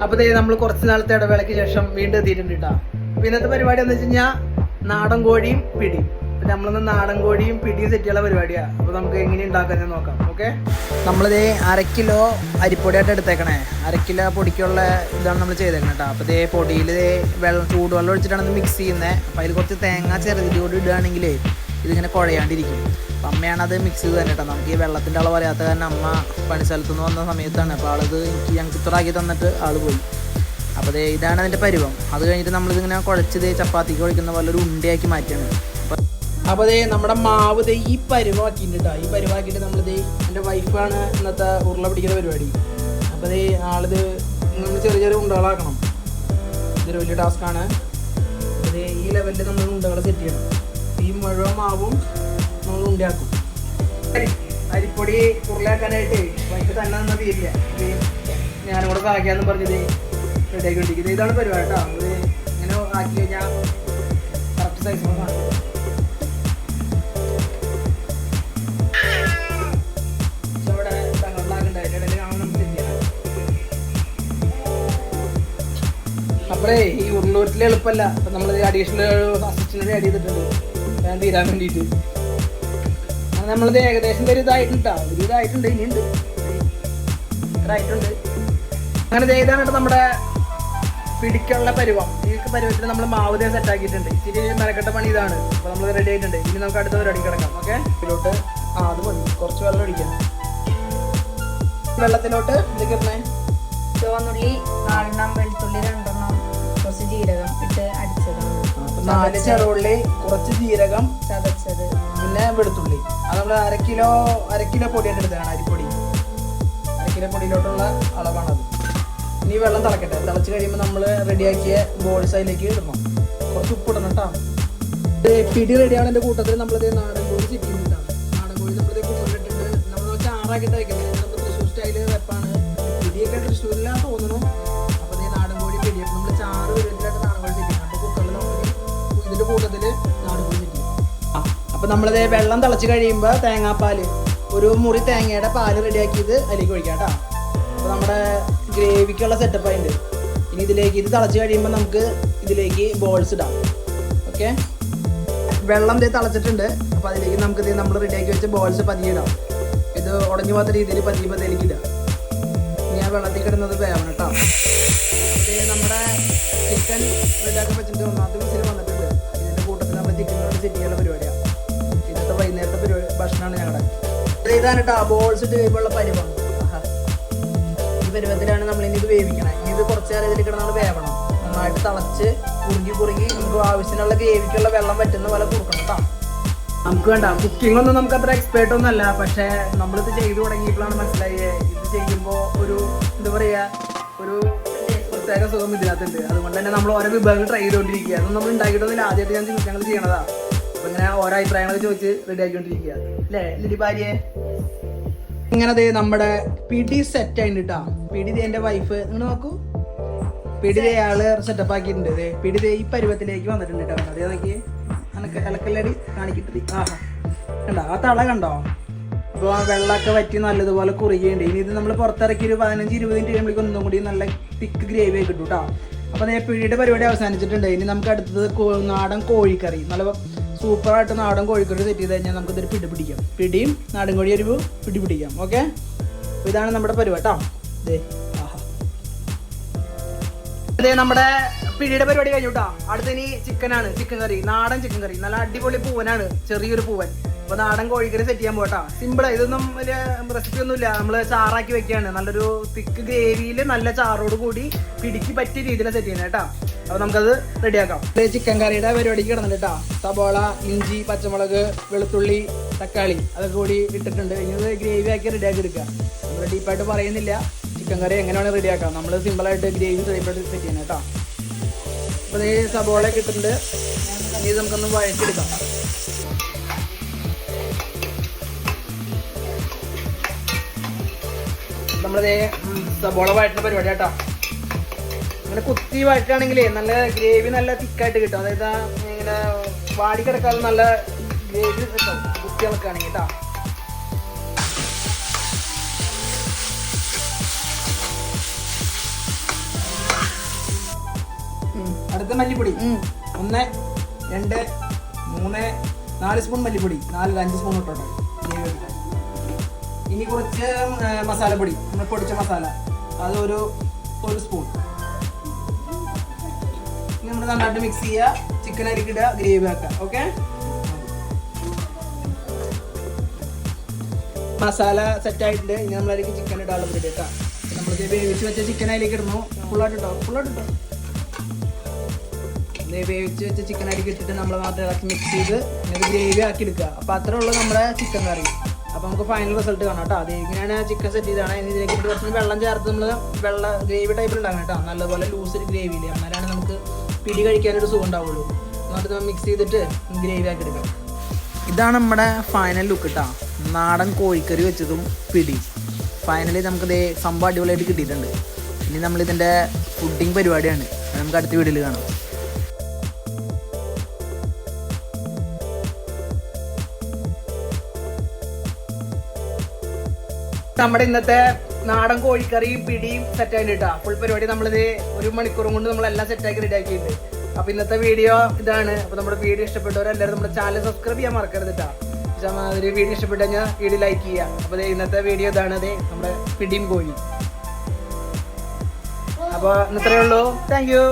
അപ്പൊ ദേ നമ്മൾ കുറച്ച് നാളത്തെ ഇടവേളയ്ക്ക് ശേഷം വീണ്ടും എത്തിയിട്ടുണ്ട് കേട്ടോ ഇന്നത്തെ പരിപാടി എന്ന് വെച്ച് കഴിഞ്ഞാൽ നാടൻ കോഴിയും പിടിയും. അപ്പൊ നമ്മളിന്ന് നാടൻ കോഴിയും പിടിയും സെറ്റ് ചെയ്യാനുള്ള പരിപാടിയാണ് അപ്പൊ നമുക്ക് എങ്ങനെ ഉണ്ടാക്കാൻ നോക്കാം ഓക്കെ? നമ്മളിതേ അര കിലോ അരിപ്പൊടിയായിട്ട് എടുത്തേക്കണേ. അര കിലോ പൊടിക്കുള്ള ഇതാണ് നമ്മൾ ചെയ്തേക്കണേ കേട്ടോ അപ്പൊ ഇതേ പൊടിയിൽ വെള്ളം ചൂടുവെള്ളം ഒഴിച്ചിട്ടാണ് മിക്സ് ചെയ്യുന്നത് അപ്പൊ അതിൽ കുറച്ച് തേങ്ങ ചെറുതിലൂടെ ഇടുകയാണെങ്കിലേ ഇതിങ്ങനെ കുഴയാണ്ടിരിക്കും. അപ്പം അമ്മയാണ് അത് മിക്സ് ചെയ്ത് തന്നെ കേട്ടോ. നമുക്ക് ഈ വെള്ളത്തിന്റെ അളവ് അറിയാത്ത കാരണം അമ്മ പണി സ്ഥലത്തു നിന്ന് വന്ന സമയത്താണ്. അപ്പോൾ ആളത് എനിക്ക് ഞങ്ങൾക്ക് ഇത്രയാക്കി തന്നിട്ട് ആൾ പോയി. അപ്പോൾ അതേ ഇതാണ് അതിന്റെ പരുവം. അത് കഴിഞ്ഞിട്ട് നമ്മളിതിങ്ങനെ കുഴച്ചത് ചപ്പാത്തിക്ക് കുഴക്കുന്ന പോലെ ഒരു ഉണ്ടയാക്കി മാറ്റിയാണ് അപ്പോൾ അതേ നമ്മുടെ മാവ് ദേ ഈ പരുവാക്കിയിട്ടുണ്ട് കേട്ടോ. ഈ പരുവാക്കിയിട്ട് നമ്മളിത് എന്റെ വൈഫാണ് ഇന്നത്തെ ഉരുള പിടിക്കുന്ന പരിപാടി. അപ്പോൾ അതേ ആളിത് നമ്മൾ ചെറിയ ചെറിയ ഉണ്ടകളാക്കണം. ഇതൊരു വലിയ ടാസ്ക്കാണ് അതേ ഈ ലെവലിൽ നമ്മൾ ഉണ്ടകൾ സെറ്റ് ചെയ്യണം. ഈ മുഴുവൻ മാവും നമ്മൾ ഉണ്ടാക്കും. അരി- അരിപ്പൊടി ഉരുളാക്കാനായിട്ട് വൈകിട്ട് തന്നെ നിന്നാൽ തീരില്ല ഞാനും കൂടെ സഹായിക്കാന്ന് പറഞ്ഞത് റെഡിയാക്കി കൊണ്ടിരിക്കുന്നത് ഇതാണ് പരിപാടി കേട്ടോ ഇങ്ങനെ ആക്കി കഴിഞ്ഞാൽ കറക്റ്റ് സൈസ് തിരിയാം അപ്പഴേ ഈ ഉരുളൂരത്തിലെ എളുപ്പമല്ല അപ്പം നമ്മൾ അഡീഷണൽ അസിസ്റ്റന്റ് ആഡ് ചെയ്തിട്ടുണ്ട്. ഞാൻ തീരാൻ വേണ്ടിയിട്ട്. നമ്മളത് ഏകദേശം ഒരു ഇതായിട്ടുണ്ട്. ട്ടോ. ഒരു ഇതായിട്ടുണ്ട് ഇനിയുണ്ട്. ഇത്ര ആയിട്ടുണ്ട്. അങ്ങനെ ഇതാണ് നമ്മുടെ പിടിക്കുള്ള പരുവം. ഈ പരുവത്തിൽ നമ്മൾ മാവ് സെറ്റ് ആക്കിയിട്ടുണ്ട്. ഇച്ചിരി മെനക്കെട്ട പണി ഇതാണ്. അപ്പൊ നമ്മൾ റെഡി ആയിട്ടുണ്ട്. ഇനി നമുക്ക് അടുത്ത പരിപാടി കിടക്കാം. ഓക്കെ? ഇതിലോട്ട് ആ അത് മതി. കുറച്ച് വെള്ളം ഒഴിക്കാം. വെള്ളത്തിലോട്ട് എന്തൊക്കെ ചുവന്നുള്ളി നാലെണ്ണം വെളുത്തുള്ളി രണ്ടെണ്ണം കുറച്ച് ജീരകം ഇട്ട് അപ്പൊ നാല് ചെറുള്ളി കുറച്ച് ജീരകം ചതച്ചത്. പിന്നെ വെളുത്തുള്ളി. അത് നമ്മൾ അര കിലോ അര കിലോ പൊടിയായിട്ട് എടുത്തതാണ് അരിപ്പൊടി. അര കിലോ പൊടിയിലോട്ടുള്ള അളവാണത്. ഇനി വെള്ളം തിളക്കട്ടെ. തിളച്ച് കഴിയുമ്പോൾ നമ്മൾ റെഡിയാക്കിയ ബോൾസ് അതിലേക്ക് ഇടണം. കുറച്ച് ഉപ്പ് ഇടണം കേട്ടോ പിടി റെഡിയാണ് എന്റെ കൂട്ടത്തിൽ നമ്മളിത് നാടൻ കോഴി ചിറ്റിട്ടാണ് നാടൻ കോഴി നമ്മളിത് കുക്കറിലിട്ടിട്ട് നമ്മൾ ചാറാക്കിയിട്ട് വയ്ക്കുന്നത് നമ്മൾ തൃശ്ശൂർ സ്റ്റൈൽ വെപ്പാണ് പിടിയൊക്കെ തൃശ്ശൂരിലാണ് തോന്നുന്നു നമ്മളിത് വെള്ളം തിളച്ച് കഴിയുമ്പോൾ തേങ്ങാപ്പാൽ ഒരു മുറി തേങ്ങയുടെ പാൽ റെഡിയാക്കിയത് അതിലേക്ക് ഒഴിക്കാം കേട്ടോ. അപ്പോൾ നമ്മുടെ ഗ്രേവിക്കുള്ള സെറ്റപ്പ് ആയിട്ട് ഇനി ഇതിലേക്ക് ഇത് തിളച്ച് കഴിയുമ്പോൾ നമുക്ക് ഇതിലേക്ക് ബോൾസ് ഇടാം. ഓക്കെ വെള്ളം ദേ തിളച്ചിട്ടുണ്ട്. അപ്പോൾ അതിലേക്ക് നമുക്ക് ഇത് നമ്മൾ റെഡിയാക്കി വെച്ച ബോൾസ് പതിയിടാം ഇത് ഉടഞ്ഞു പോകാത്ത രീതിയിൽ പതിയുമ്പോൾ പതിയിലേക്ക് ഇടാം ഞാൻ വെള്ളത്തിൽ കിടന്നത് വേവണം കേട്ടോ. ഇത് നമ്മുടെ ചിക്കൻ റെഡിയാക്കി വെച്ചിട്ട് ഒന്നാമത്തെ വിസിൽ വന്നിട്ടുണ്ട്. ഇതിന്റെ കൂട്ടത്തിൽ നമ്മൾ ചിക്കൻ സെറ്റ് ചെയ്യാനുള്ള പരിപാടിയാണ് വൈകുന്നേരത്തെ ഭക്ഷണമാണ് ഞങ്ങളുടെ ഇത് ഇതാണ് ബോൾസ് ഇട്ട് കഴിയുമ്പോഴുള്ള പരിവം. ഈ പരുവത്തിലാണ് നമ്മൾ ഇനി ഇത് വേവിക്കണം. ഇനി ഇത് കുറച്ച് നേരം ഇതിൽ കിടന്നാൽ വേവണം. നന്നായിട്ട് തിളച്ച് കുറുകി കുറുകി നമുക്ക് ആവശ്യത്തിനുള്ള ഗ്രേവിക്കുള്ള വെള്ളം പറ്റുന്ന പോലെ കുറുക്കണം കേട്ടോ നമുക്ക് വേണ്ട. കുക്കിംഗ് ഒന്നും നമുക്ക് അത്ര എക്സ്പേർട്ട് ഒന്നും അല്ല. പക്ഷെ നമ്മളിത് ചെയ്തു തുടങ്ങിയപ്പോഴാണ് മനസ്സിലായത് ഇത് ചെയ്യുമ്പോൾ ഒരു എന്താ പറയുക ഒരു പ്രത്യേക സുഖം ഇതിനകത്തുണ്ട്. അതുകൊണ്ട് തന്നെ നമ്മൾ ഓരോ വിഭവങ്ങൾ ട്രൈ ചെയ്തുകൊണ്ടിരിക്കുക അതൊന്നും നമ്മൾ ഉണ്ടാക്കിയിട്ടൊന്നുമില്ല. ആദ്യമായിട്ട് ഞാൻ ഞങ്ങൾ ചെയ്യണതാ. അപ്പൊ ഇങ്ങനെ ഓരോ അഭിപ്രായങ്ങളൊക്കെ ചോദിച്ച് റെഡി ആക്കിക്കൊണ്ടിരിക്കുക. അല്ലേ ലിലി ഭാര്യയെ ഇങ്ങനെ ദേ നമ്മുടെ പിടി സെറ്റ് ആയിട്ടാ പിടി ദേ എന്റെ വൈഫ് നിങ്ങൾ നോക്കൂ. പിടി ദേ ആൾ സെറ്റപ്പ് ആക്കിയിട്ടുണ്ട് ദേ. പിടി ദേ ഈ പരുവത്തിലേക്ക് വന്നിട്ടുണ്ട് കേട്ടോ. അതേ നോക്കി അനക്ക് അലക്കല്ലടി കാണിക്കിട്ട്. ആഹാ കണ്ടോ? ആ തള കണ്ടോ? അപ്പോൾ വെള്ളമൊക്കെ വറ്റി നല്ലതുപോലെ കുറുകയുണ്ട് ഇനി ഇത് നമ്മൾ പുറത്തിറക്കി ഒരു പതിനഞ്ച് ഇരുപത് മിനിറ്റ് കഴിയുമ്പോഴേക്കും ഒന്നും കൂടി നല്ല തിക്ക് ഗ്രേവി ആയി കിട്ടും കേട്ടോ. അപ്പോൾ ദേ പിടിയുടെ പരിപാടി അവസാനിച്ചിട്ടുണ്ട്. ഇനി നമുക്ക് അടുത്തത് നാടൻ കോഴിക്കറി. നല്ല സൂപ്പറായിട്ട് നാടൻ കോഴിക്കറി സെറ്റ് ചെയ്ത് കഴിഞ്ഞാൽ നമുക്കിതൊരു പിടി പിടിക്കാം. പിടിയും നാടൻ കോഴി ഒരു പിടി പിടിക്കാം ഓക്കെ ഇതാണ് നമ്മുടെ പരിപാട്ടോ ഇതേ ആഹാ. അതെ നമ്മുടെ പിടിയുടെ പരിപാടി കഴിഞ്ഞു കേട്ടോ അടുത്ത ഇനി ചിക്കനാണ് ചിക്കൻ കറി നാടൻ ചിക്കൻ കറി നല്ല അടിപൊളി പൂവനാണ് ചെറിയൊരു പൂവൻ. അപ്പൊ നാടൻ കോഴിക്കറി സെറ്റ് ചെയ്യാൻ പോട്ടാ. സിമ്പിൾ ഇതൊന്നും വലിയ റെസിപ്പി ഒന്നുമില്ല. നമ്മൾ ചാറാക്കി വെക്കുകയാണ്. നല്ലൊരു തിക്ക് ഗ്രേവിയിൽ നല്ല ചാറോട് കൂടി പിടിക്ക് പറ്റിയ രീതിയിൽ സെറ്റ് ചെയ്യണം കേട്ടോ. അപ്പൊ നമുക്കത് റെഡിയാക്കാം ചിക്കൻ കറിയുടെ പരിപാടിക്ക് കിടന്നിട്ട് കേട്ടോ. സബോള ഇഞ്ചി പച്ചമുളക് വെളുത്തുള്ളി തക്കാളി അതൊക്കെ കൂടി ഇട്ടിട്ടുണ്ട്. ഇനി ഗ്രേവി ആക്കി റെഡിയാക്കി എടുക്കുക. നമ്മൾ ഡീപ്പായിട്ട് പറയുന്നില്ല. ചിക്കൻ കറി എങ്ങനെയാണ് റെഡിയാക്കാം നമ്മൾ സിമ്പിളായിട്ട് ഗ്രേവി റെഡിയായിട്ട് സെറ്റ് ചെയ്യണം കേട്ടോ. അപ്പോൾ ഈ സബോള ഒക്കെ ഇട്ടിട്ടുണ്ട്. ഇനി നമുക്കൊന്ന് വഴറ്റിയെടുക്കാം. നമ്മളതേ സബോള വഴറ്റുന്ന പരിപാടി കേട്ടോ ഇങ്ങനെ കുത്തി വഴറ്റുകയാണെങ്കിലേ നല്ല ഗ്രേവി നല്ല തിക്കായിട്ട് കിട്ടും. അതായത് ഇങ്ങനെ വാടി കിടക്കാതെ നല്ല ഗ്രേവി കിട്ടും. കുത്തി ഇളക്കുകയാണെങ്കിൽ കേട്ടോ. അടുത്ത മല്ലിപ്പൊടി. ഒന്ന് രണ്ട് മൂന്ന് നാല് സ്പൂൺ മല്ലിപ്പൊടി. നാല് അഞ്ച് സ്പൂൺ ഇട്ടോട്ടെ. ഗ്രേവി വെക്കാൻ. ഇനി കുറച്ച് മസാല മസാലപ്പൊടി നമ്മൾ പൊടിച്ച മസാല. അതൊരു ഒരു സ്പൂൺ നമ്മൾ നന്നായിട്ട് മിക്സ് ചെയ്യുക ചിക്കൻ അരിക്കിടുക ഗ്രേവി ആക്കുക ഓക്കെ മസാല സെറ്റ് ആയിട്ടുണ്ട്. ഇനി നമ്മൾ അതിലേക്ക് ചിക്കൻ ഇടാനുള്ള പരിപാടി കേട്ടോ. നമ്മളിത് വേവിച്ച് വെച്ച ചിക്കൻ അതിലേക്ക് ഇടുന്നു. ഫുള്ളായിട്ട് ഇട്ടോ? ഫുള്ളായിട്ട് ഇട്ടോ? വേവിച്ച് വെച്ച ചിക്കൻ അരിക്ക് ഇട്ടിട്ട് നമ്മൾ മാത്രം ഇളക്കി മിക്സ് ചെയ്ത് ഗ്രേവി ആക്കി എടുക്കുക. അപ്പോൾ അത്രേ ഉള്ളൂ നമ്മുടെ ചിക്കൻ കറി. അപ്പോൾ നമുക്ക് ഫൈനൽ റിസൾട്ട് കാണാം കേട്ടോ അത് ഇങ്ങനെയാണ് ചിക്കൻ സെറ്റ് ചെയ്താണ് ഇതിലേക്ക് കുറച്ച് വെള്ളം ചേർത്ത് നമ്മൾ വെള്ള ഗ്രേവി ടൈപ്പിൽ ഉണ്ടാക്കണം കേട്ടോ നല്ലപോലെ ലൂസ് ഒരു ഗ്രേവിയിൽ എന്നാലാണ് നമുക്ക് പിടി കഴിക്കാനൊരു സുഖം ഉണ്ടാവുള്ളൂ. എന്നിട്ട് നമ്മൾ മിക്സ് ചെയ്തിട്ട് ഗ്രേവി ആക്കി എടുക്കാം. ഇതാണ് നമ്മുടെ ഫൈനൽ ലുക്ക് കേട്ടോ നാടൻ കോഴിക്കറി വെച്ചതും പിടി. ഫൈനലി നമുക്ക് ഇതേ സംഭവം അടിപൊളിയായിട്ട് കിട്ടിയിട്ടുണ്ട്. ഇനി നമ്മളിതിന്റെ ഫുഡിങ് പരിപാടിയാണ്. നമുക്ക് അടുത്ത വീഡിയോയിൽ കാണാം. നമ്മുടെ ഇന്നത്തെ നാടൻ കോഴിക്കറിയും പിടിയും സെറ്റ് ആയിട്ട് ഫുൾ പരിപാടി നമ്മളിത് ഒരു മണിക്കൂറും കൊണ്ട് നമ്മളെല്ലാം സെറ്റാക്കി റെഡി ആക്കിയിട്ടുണ്ട്. അപ്പൊ ഇന്നത്തെ വീഡിയോ ഇതാണ്. അപ്പൊ നമ്മുടെ വീഡിയോ ഇഷ്ടപ്പെട്ടവരെല്ലാവരും നമ്മുടെ ചാനൽ സബ്സ്ക്രൈബ് ചെയ്യാൻ മറക്കരുത് കേട്ടാ ഒരു വീഡിയോ ഇഷ്ടപ്പെട്ടു കഴിഞ്ഞാൽ വീഡിയോ ലൈക്ക് ചെയ്യുക അപ്പൊ ഇന്നത്തെ വീഡിയോ ഇതാണ് അതെ നമ്മുടെ പിടിയും കോഴി. അപ്പോൾ ഇന്നത്രേ ഉള്ളൂ. Thank you